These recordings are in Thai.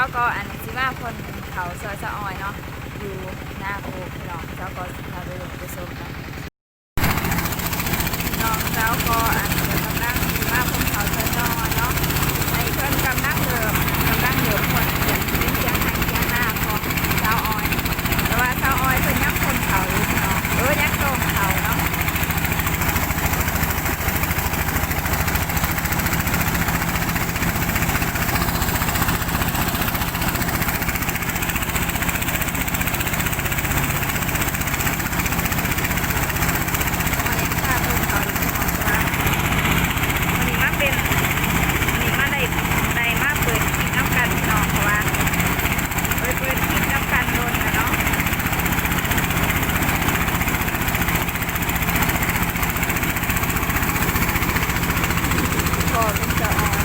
าก็อันสิว่าคนเขาซอยสะออยเนาะอยู่หน้าโคกพี่น้องเจ้าก็สิพาไปลงไปชมเนะพี่น้องเจ้าก็อันเดี๋ยวกำลังสิว่าคนเขาซอยสะออยเนาะในเพื่อนกำลังเดิมกำลังเดิมคนเสียงเป็นเสียงทางเสียงหน้าของเจ้าออย แต่ว่าเจ้าออยเป็นยังคนเขาอยู่พี่น้องเออยังโตงเขาเนาะ วันนี้ข้าต้มเขาดีของว่าวันนี้มาเป็นวันนี้มาได้ได้มาเปิดคลิปน้ำกันพี่น้องเพราะว่าเปิดเปิดคลิปน้ำกันโดนกันเนาะก็เป็นจะอ่อน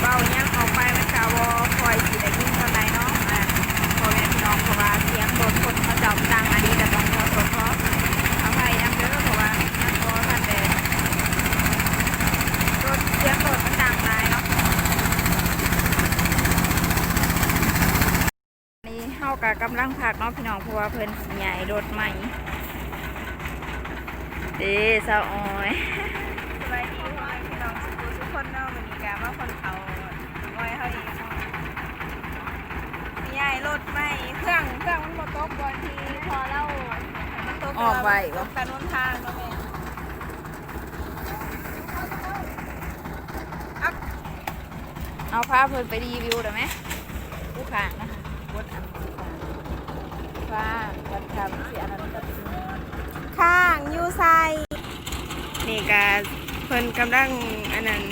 เบายังออกไปมันกาวอคอยสีได้ยินตอนไหนเนาะอะ พ่อแม่พี่น้องเพราะว่าเสียงโดนคนเขาจับดังอันนี้แต่ต้องขอโทษเพราะอภัยยังเด้อเพราะว่ายังก็ท่านเดรถเสียงรถมันดังหลายเนาะอันนี้เฮากับกำลังพักเนาะพี่น้องเพราะว่าเพิ่นสิใหญ่รถใหม่เด้สาวอ้อยสบายดีพ่อแม่พี่น้องสุขทุกคนเนาะวันนี้กะว่าคนเขาอ้อยเขาเองเนาะใหญ่รถไม่เครื่องเครื่องมันบ่ตกก่อนที่พอเล่ามันตกออกไว้บ่ตกกันทางเนาะแม่เอาเอาพาเพิ่นไปรีวิวได้ไหมผู้านะคะวดอันผู้ขาง ฟ้าวัดคำสีอันนั้นก็เป็นข้างยูไซนี่ก็เพิ่นกำลังอันนั้น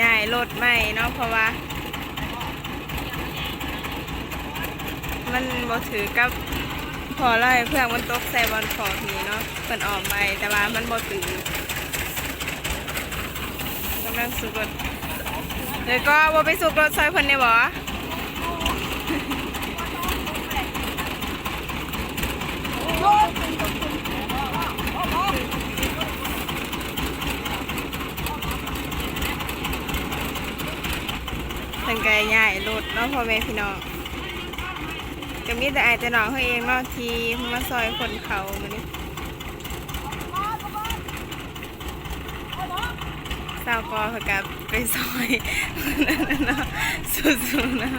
ย้ายรถใหม่เนาะเพราะว่า มันบ่ถือกับพอไล่เพื่องมันตกใส่บอลขอบนี้เนาะเพิ่นออกไปแต่ว่ามันบ่ถือกำลังสุกรถเลยก็บ่ไปสุกรถซอยเพิ่นได้บ่ เพิ่นก็ย้ายรถเนาะพ่อแม่พี่น้องก็มีแต่อายแต่น้องเขาเองเนาะทีมาซอยคนเขามานี่สาวกอเขากับไปซอยเนาะสู้ๆนะ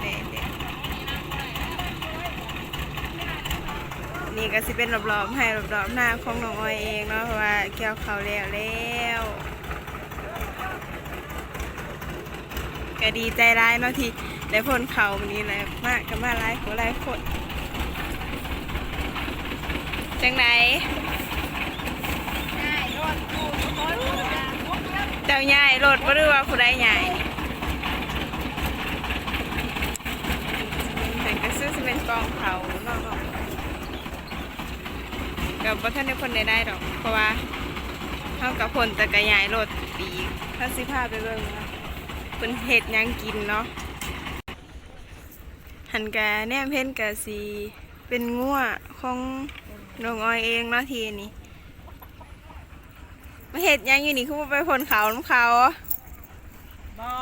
เด็ดๆ นี่ก็สิเป็นรอบๆให้รอบๆหน้าของน้องออยเองเนาะเพราะว่าเกี่ยวเขาแล้วแล้วก็ดีใจร้ายเนาะที่ได้พ้นเขาวันนี้แหละมากกับมาหลายคนหลายคนจังไหนเจ้าใหญ่รถบ่รู้ว่าผู้ใดใหญ่แต่ก็ซื้อสิเป็นกองเขา กับบ่ท่านได้คนได้ได้ดอก เพราะว่าเท่ากับคนแต่กระยายรถปีกถ้าสิพาไปเบิ่งเนาะเป็นเห็ดหยังกินเนาะหันกะแนมเพ่นกะสีเป็นงัวของน้องออยเองเนาะทีนี้มาเห็ดหยังอยู่นี่คือว่าไปพนเขาน้ำเขาบอ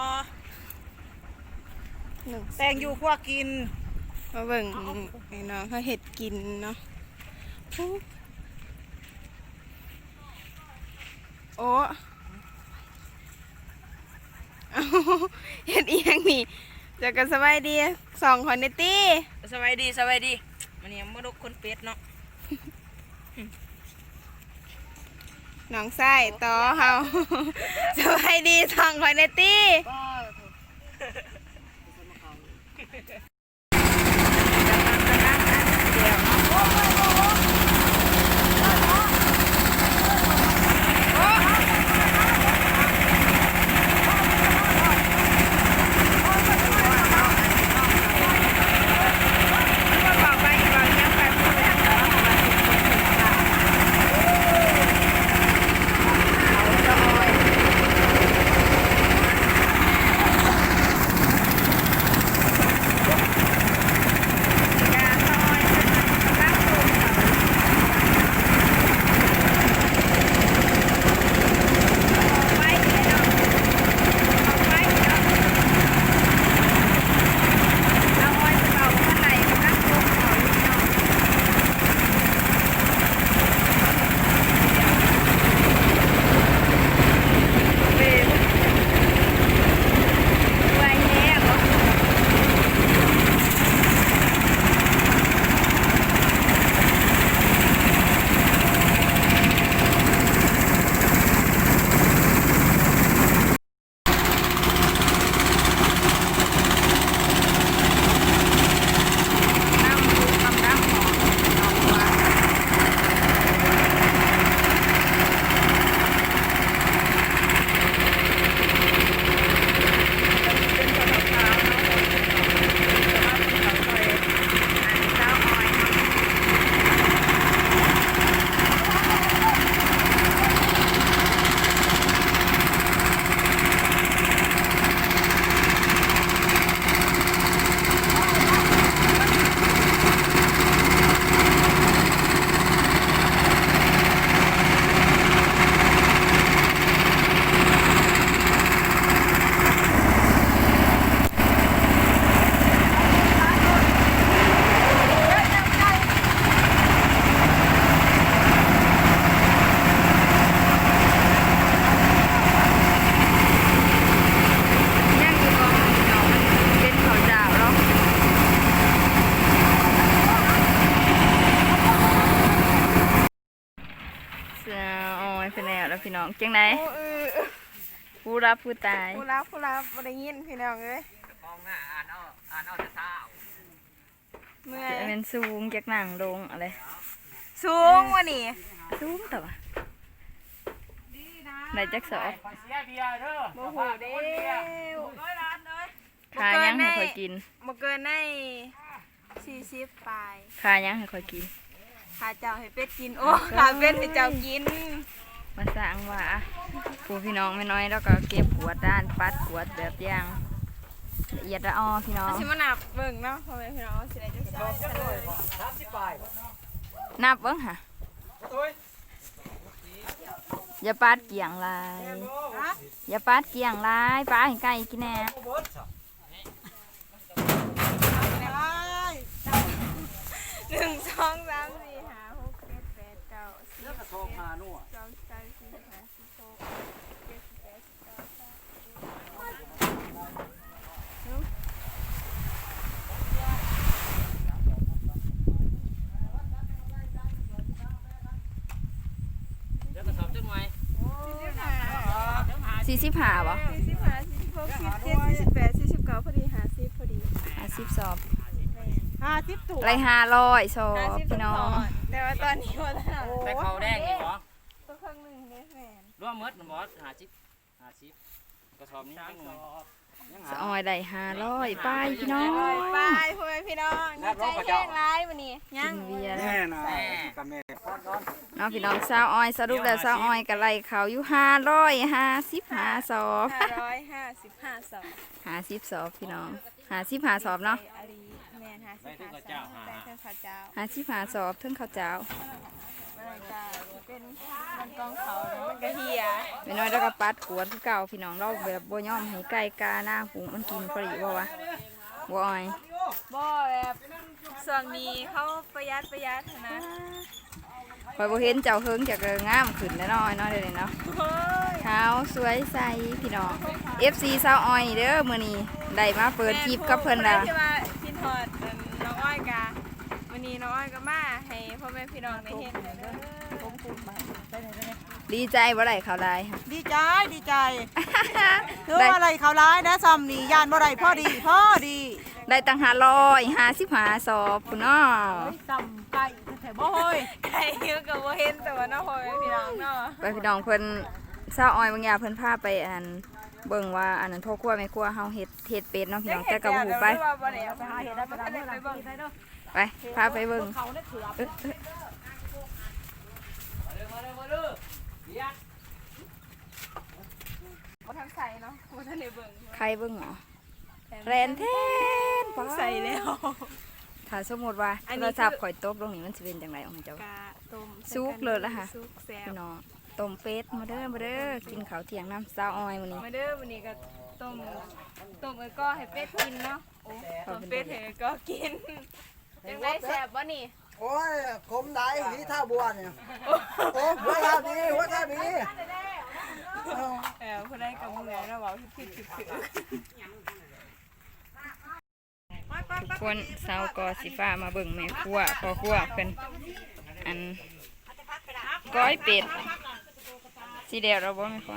แต่งอยู่กว่ากินมาเบิ่งไอ้น้องเขาเห็ดกินเนาะอู้ โอ้เอาเห็ดอีหยังนี่เจะกันสบายดีสองคนในตี้สบายดีสบายดีมันนี่มนุษย์คนเป็ดเนาะน้องไส้ต่อเฮาสบายดีสองคนในตี้ ไดโอ้เออผู้รับผู้ตายผู้รับผู้รับบ่ได้ยินพี่น้องเอ้ยมองหน้าอ่านเอาอ่านเอาแต่เช้าเมื่อจะยเป็นสูงจากหนังลงอะไรสูงวะนี่สูงแต่ว่าไหนจักสอบขอเสียเบียร์เด้อโมโหเด้วขายยังให้คอยกินบ่เกินได้สี่สิบปลายขายยังให้คอยกินขาเจ้าให้เป็ดกินโอ้ขาเป็ดให้เจ้ากิน มาสร้างว่าผู้พี่น้องไม่น้อยแล้วก็เก็บกวาดด้านปัดกวาดแบบอย่างละเอียดละออพี่น้องสิมานับเบิ่งเนาะพ่อแม่พี่น้องว่าสิได้จักสอบกันเลยสามสิบปลายนับเบิ้งค่ะโอ้ยอย่าปัดเกี่ยงลายอย่าปัดเกี่ยงลายปลาให้ไก่กินแน่เบิร์ดจ้ะหนึ่งสองสามสี่ห้าหกเจ็ดแปดเก้าสิบเลือกกระทงหาหนวดสองสามสี่ห้าสิบหกเจ็ดแปดเก้าสิบ เลือกกระสอบจังไหม สี่สิบห้าบ่สี่สิบห้าสี่สิบหกสี่สิบเจ็ดสี่สิบแปดสี่สิบเก้าพอดีห้าสิบพอดีห้าสิบสอบห้าสิบถูกไรห้าร้อยสอห้าบสิบพี่น้องแต่ว่าตอนนี้ว่าถ้าแต่เขาแดงนี่หรอตัวเครื่องหนึ่งได้แฟนรวมเมิดมันบอสหาสิบหาสิบกระสอบนี้ยังหน่อยยัง สะหาออยได้ห้าร้อยไปพี่น้องไปพ่อแม่พี่น้องดีใจแห้งร้ายวันนี้ยังกินเบียร์แม่นะกับแม่เน้องพี่น้องสาวออยสรุปแล้วสาวออยกับไรเขาอยู่ห้าร้อยห้าสิบห้าสอบห้าร้อยห้าสิบห้าสองห้าสิบสอบพี่น้องห้าสิบห้าสอบเนาะอารีแมนห้าสิบห้าสองแต่เครื่องข้าวเจ้าห้าสิบห้าสอบถึงข้าวเจ้ามันจะ เป็นมันกองเขามันกระเฮียไม่น้อยแล้วก็ปัดขวดคือเก่าพี่น้องเราแบบบ่ยอมให้ไก่กาหน้าฝูงมันกินพอดีบ่วะบ่ออยบ่แบบส่วนนี้เขาประหยัดประหยัดนะคอยบ่เห็นเจ้าเฮิงจากเอองามขึ้นแน่นอนเนาะเดี๋ยวนี้เนาะเฮ้ยขาวสวยใสพี่น้อง FC สาวออยเด้อมื้อนี้ได้มาเปิดคลิปกับเพิ่นแล้ละ นนี้น้องอ้อยก็มาให้พ่อแม่พี่น้องได้เห็นเด้อดีใจบ่ได้ข่าวได้ค่ะ ดีใจดีใจถือว่าอะไรเขาร้ายนะซัมนี่ยานบ่ได้พ่อดีพ่อดีได้ตั้ง500 55สอบพุ่นเนาะซัมไก่แถวบ่เฮ้ยใครเยอะกับว่าเห็นแต่ว่าน้องพ่อแม่พี่น้องเนาะไปพี่น้องเพิ่นสาวออยบางอย่างเพิ่นพาไปอันเบิ่งว่าอันนั้นพ่อครัวแม่ครัวเฮาเฮ็ดเฮ็ดเป็ดเนาะพี่น้องแต่ก็บ่ฮู้ไปว่าบ่ได้เอาไปหาเห็ดได้ไปหาเห็ดไปเบิ่ง ไปพาไปเบิ่งเขาเนี่ยเถื่อเอ๊ะเอ๊ะมาเร็วมาเร็วเบียร์บ่ทันใส่เนาะบ่ทันได้เบิ่งใครเบิ่งเหรอแรนแทนป๊าใส่แล้ว ถ้าสมมุติว่าอันนี้เราคือจับข่อยตบลงนี่มันสิเป็นจังไดของเจ้ากะต้มซุกเลยล่ะค่ะซุกแซ่บพี่น้องต้มเป็ดมาเด้อมาเด้อกินข้าวเที่ยงน้ำสาวออยมื้อนี้มาเด้อวันนี้ก็ต้มต้มเอ้ยก็ให้เป็ดกินเนาะโอ้ต้มเป็ดให้เอ้ยก็กิน จังไดแซ่บบ่นี่โอ้ยคมได้ที่ท่าบัวเนี่ยโอ้หัวท่าดีหัวท่าดีเออผู้ใดกับมือเนาะเว้าผิดๆผิดทุกคนสาวกอสิฟ้ามาเบิ่งแม่ครัวพ่อครัวเพิ่นอันก้อยเป็ดสีเดียวเราบ่แม่ครัว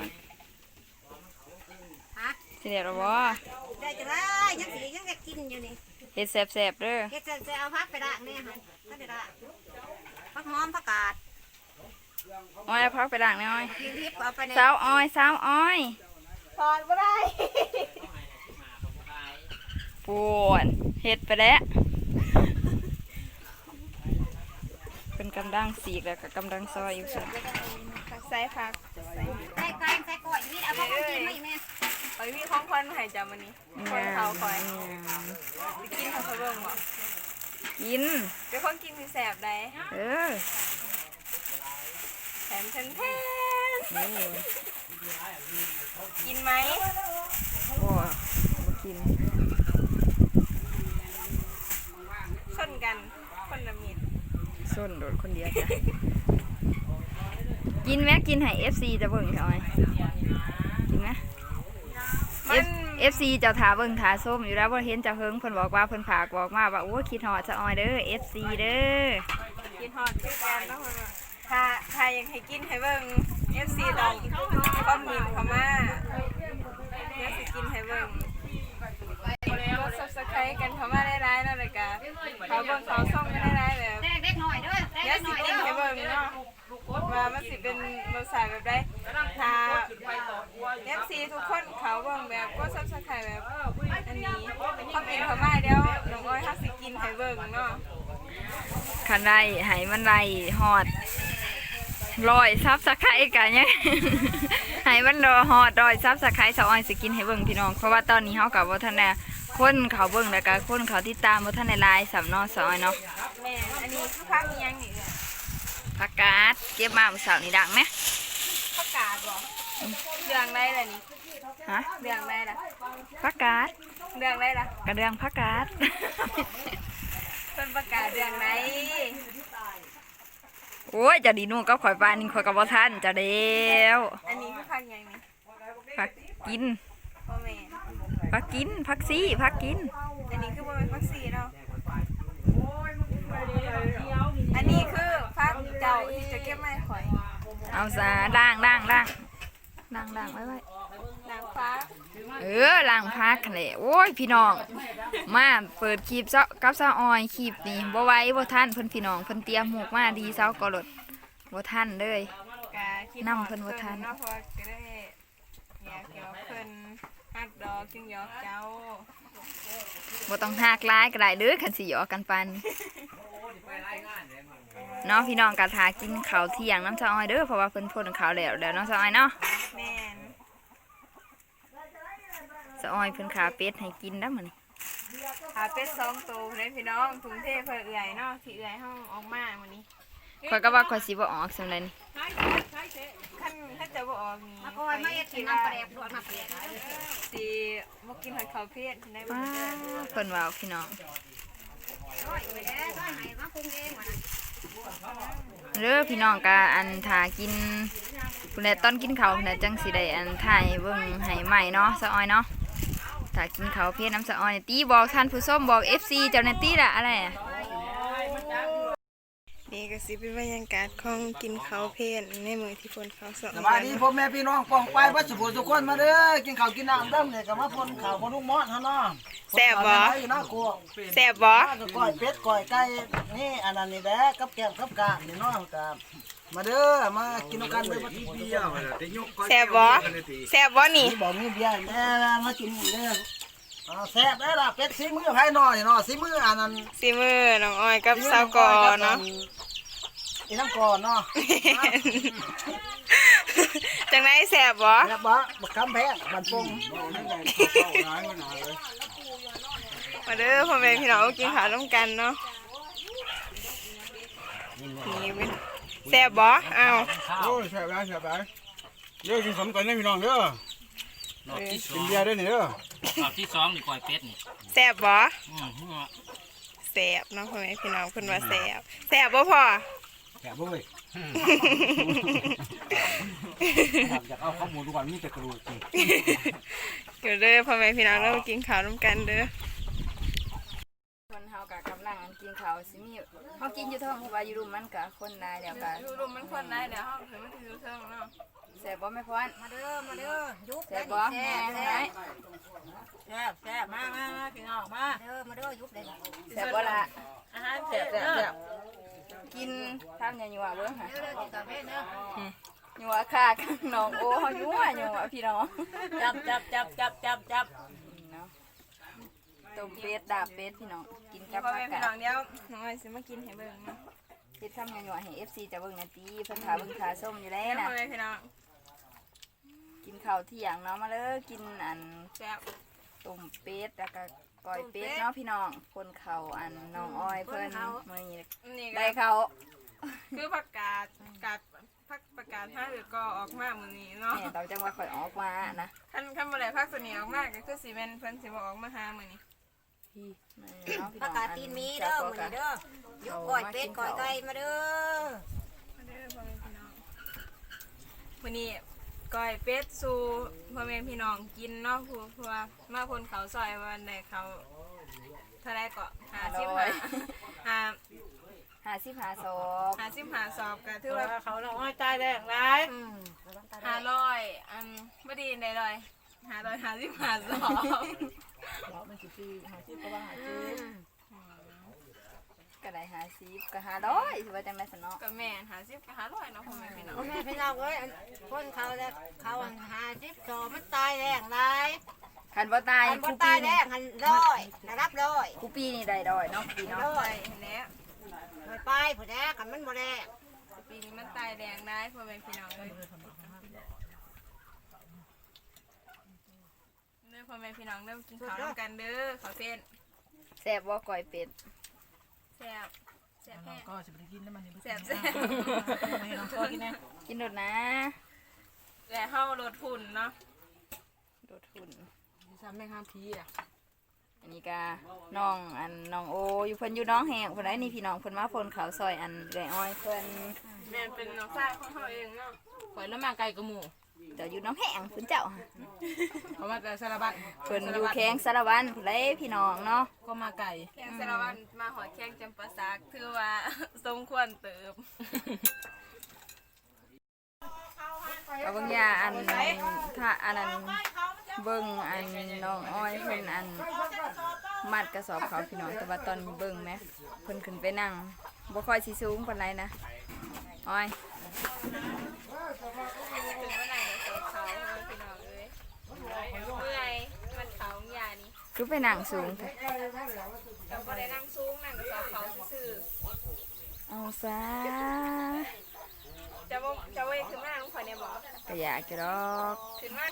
สีเดียวเราบ่ได้จะได้ยังสิยังจะกินอยู่นี่ เฮ็ดแซ่บๆเด้อเฮ็ดจะจะเอาพักไปด่างเนี่ยค่ะพักไปด่างพักหอมพักกาดอ้อยเอาพักไปด่างหน่อยยิงทิพย์เอาไปในสาวอ้อยสาวอ้อยๆพอนบ่ได้ปวดเฮ็ดไปแล้วเป็นกำลังสีกแล้วก็กำลังซอยอยู่ซั่นใส่ผักใส่ใส่ไก่ใส่กล้วยนี่เอาพักกินมาอีกแม่ ไปมีของควันมาให้จ้ามื้อนี้คนเขาคอยงามไปกินเขาเขาเบิ่งบ่กินเป็นคนกินสิแซ่บได้เออแถมแทนแทนนี่กินไหมโอ้บ่กินชนกันคนละมิดส้นโดดคนเดียวจ้ะกินไหมกินให้ FC จะเบิ่งเขาไหมกินไหม มัน F FC เจ้าถาเบิ่งถาส้มอยู่แล้วบ่เห็นเจ้าเฮิงเพิ่นบอกว่าเพิ่นฝากบอกมาว่าโอ้คิดฮอดสะออยเด้อ FC เด้อกินฮอดคือกันเนาะเพิ่นว่าถ้าถ้าอยากให้กินให้เบิ่ง FC ต้องคอมเมนต์เข้ามาเดี๋ยวสิกินให้เบิ่งกด Subscribe กันเข้ามาได้หลายๆเนาะแล้วก็เขาเบิ่งเขาส่งกันได้หลายๆแบบเด็กหน่อยเด้อเดี๋ยวสิกินให้เบิ่งเนาะว่ามันสิเป็นรสชาติแบบใดถ้า FC ทุกคนเขาเบิ่งแบบกด Subscribe แบบอันนี้ คอมเมนต์เข้ามาเดี๋ยวน้องอ้อยเฮาสิกินให้เบิ่งเนาะคันได้ให้มันได้ฮอดร้อยซับสไครต์กันยังให้มันรอฮอดร้อยซับสไครต์สาวอ้อยสิกินให้เบิ่งพี่น้องเพราะว่าตอนนี้เฮากับบ่ทันได้คนเขาเบิ่งแล้วก็คนเขาติดตามบ่ทันได้หลายสำเนาะสาวอ้อยเนาะแม่นอันนี้คือพักอีหยังนี่เนี่ยผักกาดเก็บมาเมื่อเช้านี่ดังไหมผักกาดบ่เรื่องได้ล่ะนี่ฮะเรื่องได้ล่ะผักกาด เรื่องได้ล่ะกระเดืองผักกาดเพิ่นประกาศเรื่องไหนโอ้ยจะดีนู่นก็ข่อยปานนี่ข่อยก็บ่ทันจะเดียวอันนี้คือพักอีหยังนี่ผักกินบ่แม่นผักกินผักซี่ผักกิน อันนี้คือบ่เป็นพักสีเนาะอันนี้คือพักเจ้าที่จะเก็บไม้ข่อย เอาซะล้างล้างล้างล้างล้างไว้ไว้ นางฟ้าเออล้างพักนั่นแหละโอ้ยพี่น้อง มาเปิดคลิปเซากับเซาออยคลิปนี่บ่ไหว้บ่ทันเพิ่นพี่น้องเพิ่นเตรียมหมวกมาดีเซาก็รถบ่ทันเลย กะคิดนำเพิ่นบ่ทันเนาะเพราะว่าก็ได้อยากเกี่ยวเพิ่นฮักดอกจึงหยอกเจ้าบ่ต้องหากหลายก็ได้เด้อคันสิหยอกกันปานนี้เนาะพี่น้องก็ทากินข้าวเที่ยงน้ำเซาออยเด้อเพราะว่าเพิ่นพ่นข้าวแล้วแล้วเนาะเซาออยเนาะ แม่น เซาออยเพิ่นขาเป็ดให้กินแล้วมื้อนี้หาเป็ดสองตัวเด้พี่น้องถุงเทเพื่อเอื่อยเนาะที่เอื่อยห้องออกมาวันนี้ข่อยก็ว่าข่อยสิบ่ออกซั่นเลยนี่ขั้นถ้าจะบ่ออกนี่มาคอยมาเอ็ดกินน้ำปลาแดกด่วนมาเปลี่ยนสิบ่กินหอยเขาวเพศได้บ่ว้าเด้อเพิ่นว่าพี่น้องร้อยไปแล้วร้อยไหนมาปรุงเองวะนะเด้อพี่น้องก็อันทากินพุ่นแหละตอนกินข้าวพุ่นแหละจังสิได้อันถ่ายเบิ่งให้ใหม่เนาะสะออยเนาะถ้ากินข้าวเพียน้ำสะออยนี่ตีบอกท่านผู้ชมบอก FC เจ้าหน้าที่ละอะไรอะนี่ก็สิเป็นบรรยากาศของกินข้าวเพศในมื้อที่ฝนเขาสองสบายดีพ่อแม่พี่น้องป้องไปวัดสุโขทุกคนมาเด้อกินข้าวกินน้ำเด้อเนี่ยก็มาพ่นข้าวพ่นลูกมอดเฮาเนาะแซ่บบ่อยู่เนาะครัวแซ่บบ่ข้าวก็ก้อยเป็ดก้อยไก่นี่อันนั้นนี่แหละกับแก้มกับกานี่เนาะกับ มาเด้อ มากินนำกันเด้อมาทุกคนแซ่บบ่แซ่บบ่นี่นี่บอกมีเบียร์แม่มากินเด้อเอาแซ่บได้อล่ะเป็ดสีมือไผหน่อยเนาะสีมืออันนั้นสิมื้อน้องอ้อยกับสาวกอเนาะอีทั้งก่อนเนาะจังได๋แซ่บบ่แซ่บบ่บักคำแพงบันปงมาเด้อพ่อแม่พี่น้องกินข้าวร่วมกันเนาะนี่เป็น แซ่บบ่อ้าวโอ้ยแซ่บได้แซ่บได้เด้อกินสมกันได้อพี่น้องเด้อรอบที่สอกินงเบียร์ได้อนี่เด้อรอบที่สองนี่ก่อยเป็ดนี่แซ่บบ่อืมหัวแซ่บเนาะพ่อแม่พี่น้องเพิ่นว่าแซ่บแซ่บบ่พอแซ่บเว้ยอยากเอาข้อมูลดูก่อนมีแต่กระดูกจริง เดี๋ยวเด้อพ่อแม่พี่น้องเรามากินข้าวร่วมกันเด้อคนเฮาก็ กินข้าวสิมีเฮากินอยู่เทิงเพราะว่าอยู่รุมมันก็คนหลายแล้วก็อยู่รุมมันคนได้เดี๋ยวเฮาถึงมันถือเทิงเนาะแซ่บบ่แม่พรมาเด้อมาเด้อยุบแซ่บบ่แซ่แม่บแซ่บแซ่บแซ่บมามามาพี่น้องมาเด้อมาเด้อยุบได้ดิแซ่บบ่ล่ะอาหารแซ่บแซ่บกินข้าวเหนียวๆเบิ่งค่ะเด้อกินกาแฟเด้อยัวค่ะกับน้องโอ้เฮายั่วหยัวพี่น้องจับจับจับจับจับจับเนาะ ต้มเป็ดดาบเป็ดพี่น้องกินกับพ่อผัแม่กพี่กาน้อดงเดี๋ยวน้องอ้อยสิมากินให้เบิ่งเนาะเฮ็ดคำหยัวๆให้ FC จะเบิ่งหนาทีเพิ่นถาเบิ่งขาส้มอยู่แล้วเดี๋ยวนะพ่อแม่พี่น้องกินข้าวเที่ยงเนาะมาเลยกินอันแซ่บต้มเป็ดแล้วก็ก้อยเป็ดเนาะพี่น้องคนเขาอันน้องอ้อยเพิ่นมื้อนี้นี่ได้ก็เขาคือผักกาดกาดผักประกาศห้าหรือก็ออกมามื้อนี้เนาะแม่ตอนจังว่าข่อยออกมานะคันคันบ่ได้ผักตัวนี้ออกมาก็คือสิแม่นเพิ่นสิบ่ออกมาหามื้อนี้ พี่แม่เนาะพี่ปน้ระองกาศตีนมีเด้อมื้อนี้เด้อยุบก้อยเป็ดก้อยไก่มาเด้อมาเด้อพ่อแม่พี่น้องมื้อนี้ก้อยเป็ดสู่พ่อแม่พี่น้องกินเนาะผู้เพราะว่ามาคนเขาซอยวันใดเขาเท่าไรก็50ร้อยอ่าหาสิบหาศพหาสิบหาสอบก็ถือว่าว่าเขาน้อยตายแดงร้ายอืมหาร้อยอันบ่ดีได้เลย หาร้อยหาสิบหาสอบบอกมันสิปีหาสิบก็ว่าหาสิบก็ได้หาสิบก็หาร้อยสิว่าจังได๋สนอก็แม่นหาสิบก็หาร้อยเนาะพ่อแม่พี่น้องพ่อแม่พี่น้องเอ้ยอันคนเขาแล้วเขาอันหาสิบสองมันตายแรงไรคันบ่ตายอันคบ่รูตาปียแรนี่งหันร้อยระดับร้อยครูปีนี่ได้ดอยเนาะปีเนาะไปแล้วไปไปผู้แดกกันมันบ่แรงปีนี้มันตายแดงได้พ่อแม่พี่น้องเลยเด้อ พ่อแม่พี่น้องเริ่มกินข้าวร่วมกันเด้อข้าวเส้นแซ่บบ่ก่อยเป็ดแซ่บแซ่บแห้งก็สิไปกินแล้วมันนี่แซ่บแซ่บไม่ให้น้องพ่อกินแน่กินโดดนะ และเฮาลดฝุ่นเนาะโดดหุ่น ซ้ำแม่ห้ามพีอะอันนี้ก็น้องอันน้องโออยู่เพิ่นอยู่น้องแหงเพิ่นได้นี่พี่น้องเพิ่นมาเพิ่นเขาวซอยอันไก่อ้อยเพิ่นแม่นเป็นน้องชายของเฮาเองเนาะข่อยแล้วมาไกลกับหมู เดี๋ยวอยู่น้องแหงเพิ่นเจ้าเพราะว่าแต่สารบัตเพิ่นอยู่แข้งสารวันเพิ่นได้พี่น้องเนาะก็มาไก่แข่งสารวัตรมาหอยแข่งจำปาสักถือว่าสมควรเติบก็เบิ่งยาอันถ้าอันนั้นเบิ่งอันน้องอ้อยเพิ่นอันมัดกระสอบเขาพี่น้องแต่ว่าตอนเบิ่งแหมเพิ่นขึ้นไปนั่งบ่ค่อยสิสูงปานใดนะอ้อยถึงเมื่อไหร่เนี่ยเติบเขาเลยพี่น้องเลยเมื่อยมันเขาของยานี่ คือไปนั่งสูงแท้เราบ่ได้นั่งสูงนั่งกับสอบเขาซื่อเอาซะๆจะบ่จะบ่ขึ้นมานั่งข่อยเนี่ยบอกก็อยากจะดอกขึ้นมา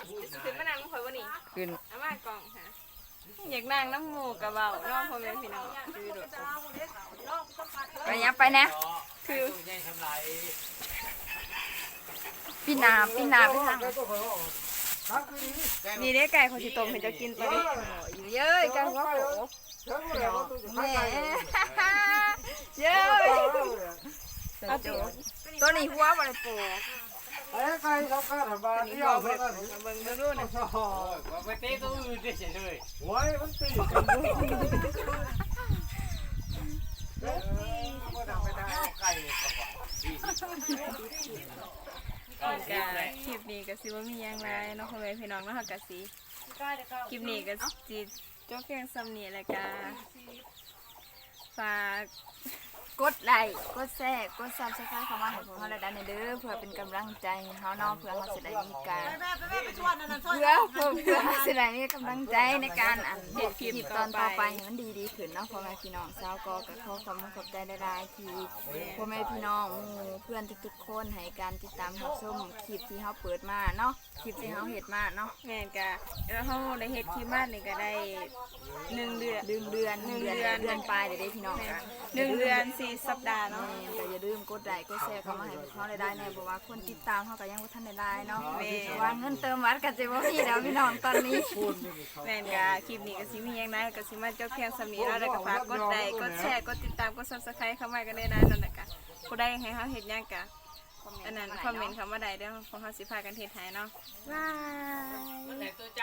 ขึ้นมานั่งข่อยบ่นี่ขึ้นเอามากล่องค่ะอยากนั่งน้ำหมูกระเบาน้องพ่อแม่พี่น้องคือโดดไปยับไปนะ คือปีหนาปีหนาไปทาง นี่เด้ไก่เขาสิต้มให้เจ้ากินตัวนี้อยู่เย้ยไก่หัวโขแหม่เย้ยเอาจุตัวนี้หัวบ่ได้โปกไอ้ใครเขาฆ่าทำบ้านที่เอาเพื่อนเบิ่งดูดูนะว่าไปเตะตัวอื่นได้เฉยเลยโอ้ยมันตีกันด้วย กะคลิปนี้ก็สิว่ามีหยังไรเนาะพ่อแม่พี่น้องเนาะกะสิคลิปนี้ก็สิจบเพียงซ้ำนี้แหละกะฝาก กดไลค์กดแชร์กดซับสไครต์เข้ามาให้พวกเราได้ในเด้อเพื่อเป็นกำลังใจให้เฮาเนาะเพื่อเฮาสิได้มีการแม่ไปแม่ไปชวนนั่นน่ะชวนเพื่อเพื่อเพื่อเฮาสิได้มีกำลังใจในการอันเฮ็ดคลิปตอนต่อไปให้มันดีดีขึ้นเนาะพ่อแม่พี่น้องชาวกอก็ขอความขอบใจหลายๆที่พ่อแม่พี่น้องหมู่เพื่อนทุกๆคนให้การติดตามรับชมคลิปที่เฮาเปิดมาเนาะคลิปที่เฮาเฮ็ดมาเนาะแม่นกะแล้วเฮาได้เฮ็ดคลิปมานี่ก็ได้หนึ่งเดือนเดือนเดือนเดือนเดือนเดือนปลายเดี๋ยวได้พี่น้องค่ะหนึ่งเดือนสี่สัปดาห์เนาะแม่ก็อย่าลืมกดไลค์กดแชร์เข้ามาให้พวกเขาได้ได้แน่เพราะว่าคนติดตามเขาก็ยังบ่ทันได้ได้เนาะแม่ เพราะว่าเงินเติมวัดก็สิบ่มีแล้วพี่น้องตอนนี้ แม่นกะคลิปนี้ก็สิมีหยังไงก็สิมาจบเพียงสำนี้แล้วแล้วก็ฝากกดไลค์กดแชร์กดติดตามกด Subscribe เข้ามากันได้นะนั่นแหละกะผู้ใดให้เฮาเฮ็ดหยังกะอันนั้นคอมเมนต์คำว่าใดเด้อของเฮาสิพากันเฮ็ดให้เนาะบาย